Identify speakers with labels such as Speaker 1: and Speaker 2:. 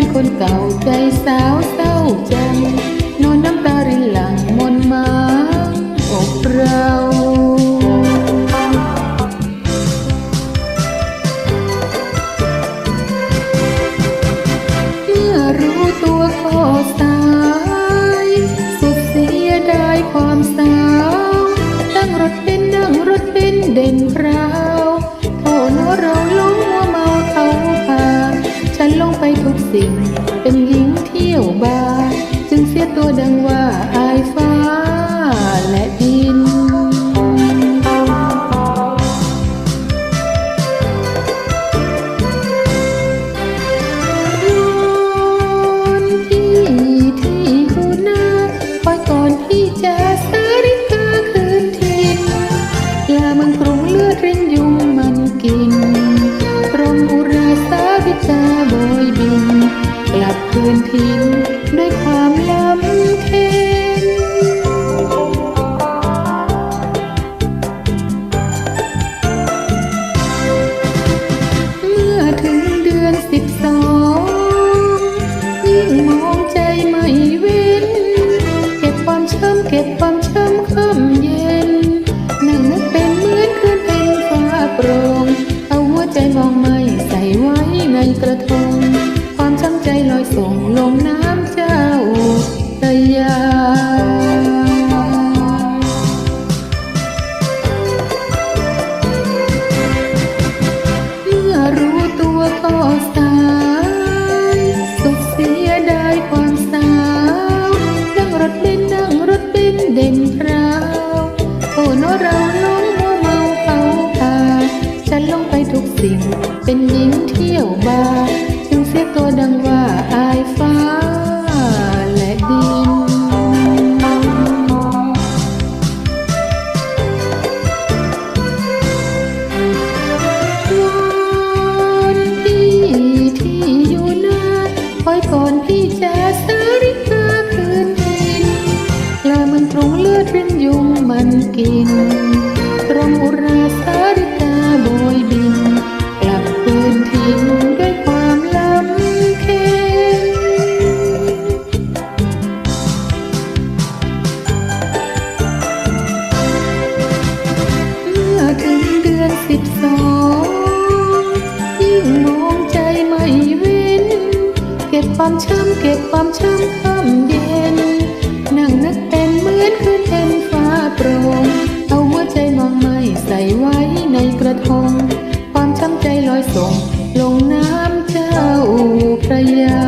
Speaker 1: นคนเก่าใจสาวเศร้าจังนอนน้ำตารินหลังมนมาอกเราเมื่อรู้ตัวก็สาย สุดเสียดายความสาวนั่งรถเป็นนั่งรถเป็นเด่นพราวโทษว่าเราหล กสิ่ง เป็นหญิงเที่ยวบาร์จึงเสียตัวดังว่าอายฟ้าและดินาวิกาโบยบิน กลับคืนทินด้วยความลำเค็นเมื่อถึงเดือนสิบสองยิ่งมองใจไม่เว้น เก็บความช้ำเก็บความช้ำคำ กระทง ความช้ำใจลอยส่งลงน้ำเจ้าตะยาเมื่อรู้ตัวก็สายสุดเสียดายความสาวนั่งรถเป็นนั่งรถเป็นเด่นพราวโอ้โนเราหลงมัวเมาเขาพาฉันลงไปทุกสิ่งเป็นหญิงเที่ ยวบาจึงเสียตัวดังว่าอายฟ้าและดิน วันที่ที่อยู่นาคอยก่อนพี่จะสาริกาคืนดินกลามันกรุงเลือดรินยุงมันกิน องยิ่งมองใจไม่เว้น เก็บความช้ำเก็บความช้ำค่ำเย็น นั่งนักเต็นเหมือนคืนเต็มฟ้าโปร่งเอาหัวใจมองไม่ใส่ไว้ในกระทง ความช้ำใจลอยส่ง ลงน้ำเจ้าพระยา